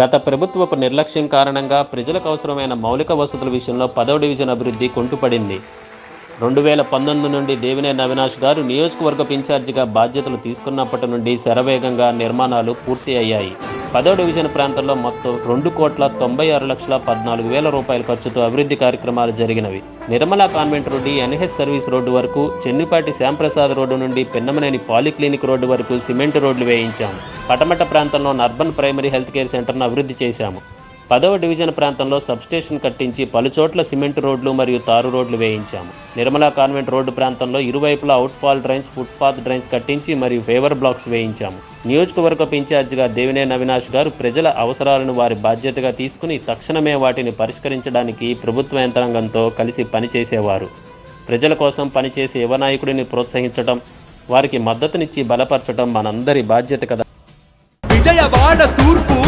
గత ప్రభుత్వపు నిర్లక్ష్యం కారణంగా ప్రజలకు అవసరమైన మౌలిక వసతుల విషయంలో పదవ డివిజన్ అభివృద్ధి కుంటుపడింది. రెండు వేల పంతొమ్మిది నుండి దేవినేని అవినాష్ గారు నియోజకవర్గ ఇన్ఛార్జిగా బాధ్యతలు తీసుకున్నప్పటి నుండి శరవేగంగా నిర్మాణాలు పూర్తి అయ్యాయి. పదో డివిజన్ ప్రాంతంలో మొత్తం రెండు కోట్ల తొంభై ఆరు లక్షల పద్నాలుగు వేల రూపాయల ఖర్చుతో అభివృద్ధి కార్యక్రమాలు జరిగినవి. Nirmala convent road NH service road వరకు చెన్నిపాటి శ్యాంప్రసాద్ రోడ్డు నుండి పిన్నమనేని పాలిక్లినిక్ రోడ్డు వరకు సిమెంట్ రోడ్లు వేయించాము. పటమట ప్రాంతంలో అర్బన్ ప్రైమరీ హెల్త్ కేర్ సెంటర్ను అభివృద్ధి చేశాము. పదవ డివిజన్ ప్రాంతంలో సబ్స్టేషన్ కట్టించి పలుచోట్ల సిమెంట్ రోడ్లు మరియు తారు రోడ్లు వేయించాము. నిర్మలా కాన్వెంట్ రోడ్డు ప్రాంతంలో ఇరువైపులా అవుట్ఫాల్ డ్రైన్స్ ఫుట్పాత్ డ్రైన్స్ కట్టించి మరియు ఫేవర్ బ్లాక్స్ వేయించాము. నియోజకవర్గపు ఇన్ఛార్జిగా దేవినేని అవినాష్ గారు ప్రజల అవసరాలను వారి బాధ్యతగా తీసుకుని తక్షణమే వాటిని పరిష్కరించడానికి ప్రభుత్వ యంత్రాంగంతో కలిసి పనిచేసేవారు. ప్రజల కోసం పనిచేసే యువ నాయకుడిని ప్రోత్సహించడం వారికి మద్దతునిచ్చి బలపరచడం మనందరి బాధ్యత కదా. విజయవాడ తూర్పు